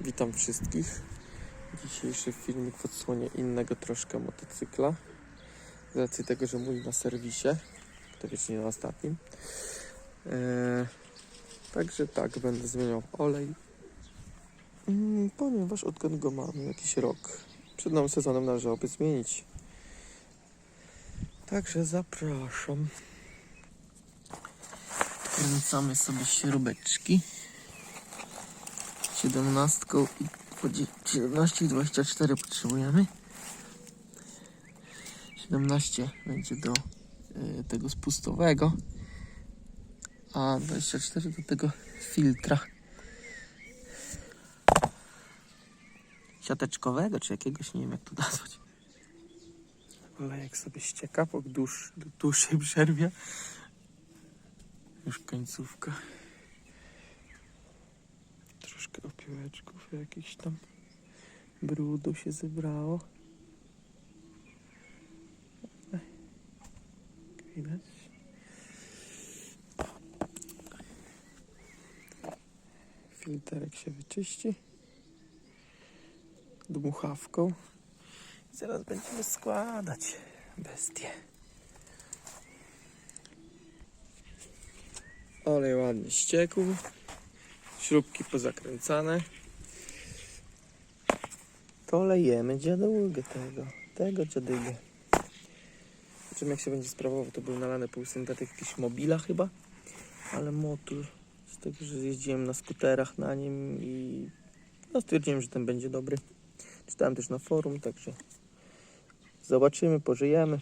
Witam wszystkich. Dzisiejszy filmik w odsłonie innego troszkę motocykla. Z racji tego, że mój na serwisie, to wiecznie na ostatnim. Eee, także tak, będę zmieniał olej. Mm, ponieważ odkąd go mam jakiś rok, przed nowym sezonem należałoby zmienić. Także zapraszam. Kręcamy sobie śrubeczki. 17 i 20 17 i 24 potrzebujemy. 17 będzie do y, tego spustowego, a 24 do tego filtra siateczkowego, czy jakiegoś, nie wiem jak to nazwać. Olejek sobie ścieka po dłuż, dłuższej przerwie. Już końcówka. Opiłeczków jakichś tam brudu się zebrało. Widać. Filterek się wyczyści. Dmuchawką. I zaraz będziemy składać bestie. Olej ładnie ściekł. Śrubki pozakręcane. To lejemy dziadługę tego. Tego dziadygę. Zobaczymy jak się będzie sprawował. To był nalany półsyntetyk jakiś mobila chyba. Ale motor. Z tego, że jeździłem na skuterach na nim i no, stwierdziłem, że ten będzie dobry. Czytałem też na forum, także zobaczymy, pożyjemy.